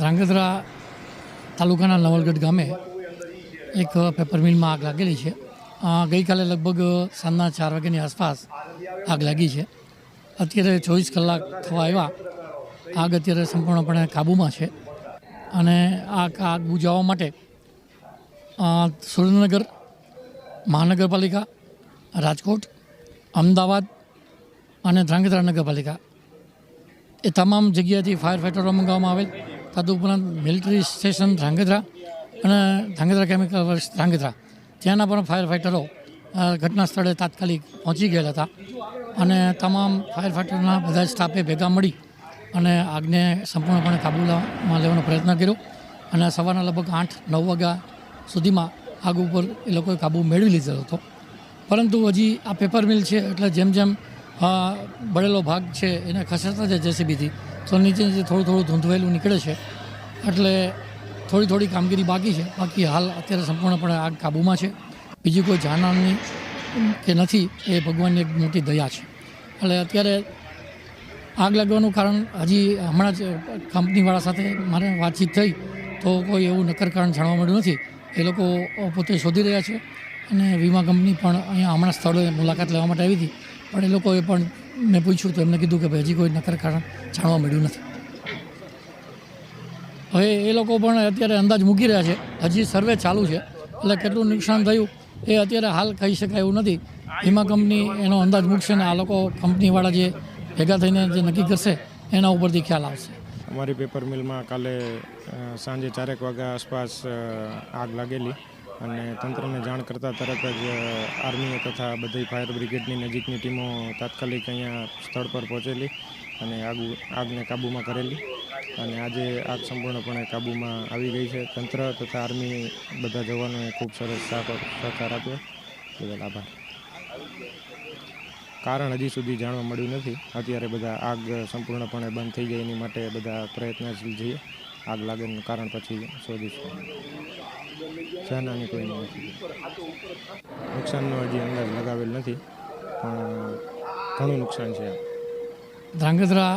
ધ્રાંગધ્રા તાલુકાના નવલગઢ ગામે એક પેપર મિલમાં આગ લાગેલી છે. ગઈકાલે લગભગ સાંજના ચાર વાગ્યાની આસપાસ આગ લાગી છે. અત્યારે ચોવીસ કલાક થવા આવ્યા. આગ અત્યારે સંપૂર્ણપણે કાબૂમાં છે. અને આ આગ બુજાવવા માટે સુરેન્દ્રનગર, મહાનગરપાલિકા, રાજકોટ, અમદાવાદ અને ધ્રાંગધ્રા નગરપાલિકા. એ તમામ જગ્યાએથી ફાયર ફાઇટરો મંગાવવામાં આવેલ. તદુપરાંત મિલિટરી સ્ટેશન ધ્રાંગધ્રા અને ધ્રાંગધ્રા કેમિકલ વર્ક્સ ધ્રાંગધ્રા. ત્યાંના પણ ફાયર ફાઇટરો ઘટના સ્થળે તાત્કાલિક પહોંચી ગયેલા હતા. અને તમામ ફાયર ફાઇટરના બધા સ્ટાફે ભેગા મળી અને આગને સંપૂર્ણપણે કાબૂમાં લેવાનો પ્રયત્ન કર્યો. અને સવારના લગભગ આઠ, નવ વાગ્યા સુધીમાં આગ ઉપર એ લોકોએ કાબૂ મેળવી લીધેલો હતો. પરંતુ હજી આ પેપર મિલ છે, એટલે જેમ જેમ બળેલો ભાગ છે, એને ખસેડતા છે, જેસીબીથી તો નીચે નીચે થોડું થોડું ધૂંધવેલું નીકળે છે, એટલે થોડી થોડી કામગીરી બાકી છે. બાકી હાલ અત્યારે સંપૂર્ણપણે આગ કાબૂમાં છે. બીજી કોઈ જાનહાની કે નથી, એ ભગવાનની એક મોટી દયા છે. એટલે અત્યારે આગ લાગવાનું કારણ હજી હમણાં જ કંપનીવાળા સાથે મારે વાતચીત થઈ, તો કોઈ એવું નક્કર કારણ જાણવા મળ્યું નથી. એ લોકો પોતે શોધી રહ્યા છે અને વીમા કંપની પણ અહીંયા હમણાં સ્થળોએ મુલાકાત લેવા માટે આવી હતી. પણ એ લોકોએ પણ મેં પૂછ્યું તો એમને કીધું કે ભાઈ હજી કોઈ નકર કારણ જાણવા મળ્યું નથી. હવે એ લોકો પણ અત્યારે અંદાજ મૂકી રહ્યા છે. હજી સર્વે ચાલુ છે. એટલે કેટલું નુકસાન થયું એ અત્યારે હાલ કહી શકાય એવું નથી. વીમા કંપની એનો અંદાજ મૂકશે ને આ લોકો કંપનીવાળા જે ભેગા થઈને જે નક્કી કરશે, એના ઉપરથી ખ્યાલ આવશે. અમારી પેપર મિલમાં કાલે સાંજે ચારેક વાગ્યા આસપાસ આગ લાગેલી. અને તંત્રને જાણ કરતાં તરત જ અ, આર્મી તથા બધી ફાયર બ્રિગેડની નજીકની ટીમો તાત્કાલિક અહીંયા સ્થળ પર પહોંચેલી અને આગ આગને કાબૂમાં કરેલી. અને આજે આગ સંપૂર્ણપણે કાબૂમાં આવી ગઈ છે. તંત્ર તથા આર્મી બધા જવાનોએ ખૂબ સરસ સહકાર આપ્યો. બદલ આભાર. કારણ હજી સુધી જાણવા મળ્યું નથી. અત્યારે બધા આગ સંપૂર્ણપણે બંધ થઈ જાય એની માટે બધા પ્રયત્નશીલ છીએ. આગ લાગેનું કારણ પછી શોધીશું. જાનહાની કોઈ નથી નુકસાનનો હજી અંદાજ લગાવેલ નથી પણ ઘણું નુકસાન છે ધ્રાંગધ્રા